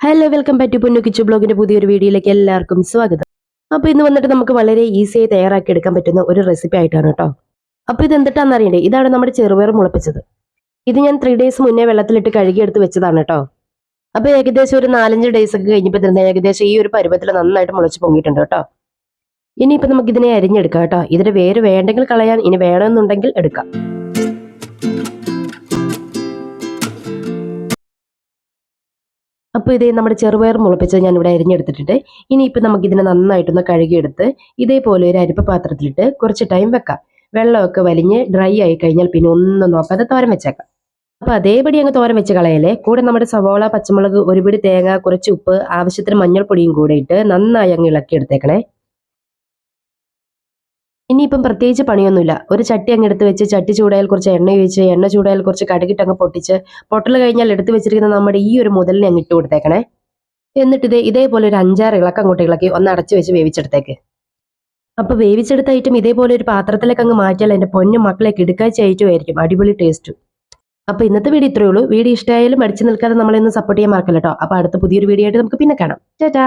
Hello welcome back to പൊന്നു കിച്ചു ബ്ലോഗിന്റെ പുതിയൊരു വീഡിയോയിലേക്ക് എല്ലാവർക്കും സ്വാഗതം. അപ്പൊ ഇന്ന് വന്നിട്ട് നമുക്ക് വളരെ ഈസിയായി തയ്യാറാക്കി എടുക്കാൻ പറ്റുന്ന ഒരു റെസിപ്പി ആയിട്ടാണ് കേട്ടോ. അപ്പൊ ഇത് എന്തിട്ടാന്ന് അറിയണ്ടേ ഇതാണ് നമ്മുടെ ചെറുപയർ മുളപ്പിച്ചത്. ഇത് ഞാൻ ത്രീ ഡേയ്സ് മുന്നേ വെള്ളത്തിലിട്ട് കഴുകിയെടുത്ത് വെച്ചതാണ് കേട്ടോ. അപ്പൊ ഏകദേശം ഒരു നാലഞ്ച് ഡേയ്സ് ഒക്കെ കഴിഞ്ഞപ്പോൾ തന്നെ ഏകദേശം ഈ ഒരു പരുവത്തിൽ നന്നായിട്ട് മുളച്ച് പൊങ്ങിയിട്ടുണ്ട് കേട്ടോ. ഇനിയിപ്പോ നമുക്ക് ഇതിനെ അരിഞ്ഞെടുക്കാം കേട്ടോ. ഇതിന്റെ വേര് വേണ്ടെങ്കിൽ കളയാൻ ഇനി വേണമെന്നുണ്ടെങ്കിൽ എടുക്കാം. അപ്പോൾ ഇതേ നമ്മുടെ ചെറുപയർ മുളപ്പിച്ചത് ഞാൻ ഇവിടെ അരിഞ്ഞെടുത്തിട്ടുണ്ട്. ഇനിയിപ്പോൾ നമുക്ക് ഇതിനെ നന്നായിട്ടൊന്ന് കഴുകിയെടുത്ത് ഇതേപോലെ ഒരു അരിപ്പ പാത്രത്തിലിട്ട് കുറച്ച് ടൈം വെക്കാം. വെള്ളമൊക്കെ വലിഞ്ഞ് ഡ്രൈ ആയി കഴിഞ്ഞാൽ പിന്നെ ഒന്നും നോക്കാതെ തോരൻ വെച്ചേക്കാം. അപ്പോൾ അതേപടി അങ്ങ് തോരൻ വെച്ച് കളയല്ലേ? കൂടെ നമ്മുടെ സവോള പച്ചമുളക് ഒരുപിടി തേങ്ങ കുറച്ച് ഉപ്പ് ആവശ്യത്തിന് മഞ്ഞൾപ്പൊടിയും കൂടെ ഇട്ട് നന്നായി അങ്ങ് ഇളക്കി എടുത്തേക്കണേ ഇനിയിപ്പം പ്രത്യേകിച്ച് പണിയൊന്നുമില്ല. ഒരു ചട്ടി അങ്ങ് എടുത്ത് വെച്ച് ചട്ടി ചൂടായാൽ കുറച്ച് എണ്ണ ഒഴിച്ച് എണ്ണ ചൂടായാൽ കുറച്ച് കടുകിട്ട് അങ്ങ് പൊട്ടിച്ച് പൊട്ടൽ കഴിഞ്ഞാൽ എടുത്ത് വെച്ചിരിക്കുന്ന നമ്മുടെ ഈ ഒരു മുതലിനെ അങ്ങ് ഇട്ട് കൊടുത്തേക്കണേ. എന്നിട്ട് ഇത് ഇതേപോലെ ഒരു അഞ്ചാറ് ഇളക്കം അങ്ങോട്ട് ഇളക്കി ഒന്ന് അടച്ചു വെച്ച് വേവിച്ചെടുത്തേക്ക്. അപ്പൊ വേവിച്ചെടുത്ത ഐറ്റം ഇതേപോലെ ഒരു പാത്രത്തിലേക്ക് അങ്ങ് മാറ്റിയാൽ എന്റെ പൊന്നു മക്കളെ കിടുക്കാഴ്ച ഐറ്റം ആയിരിക്കും അടിപൊളി ടേസ്റ്റ് അപ്പൊ ഇന്നത്തെ വീഡിയോ ഇത്രയേ ഉള്ളൂ. വീഡിയോ ഇഷ്ടമായാലും അടിച്ചു നിൽക്കാതെ നമ്മളെ ഒന്ന് സപ്പോർട്ട് ചെയ്യാൻ മറക്കല്ലോ കേട്ടോ അപ്പൊ അടുത്ത പുതിയൊരു വീഡിയോ ആയിട്ട് നമുക്ക് പിന്നെ കാണാം. ചേട്ടാ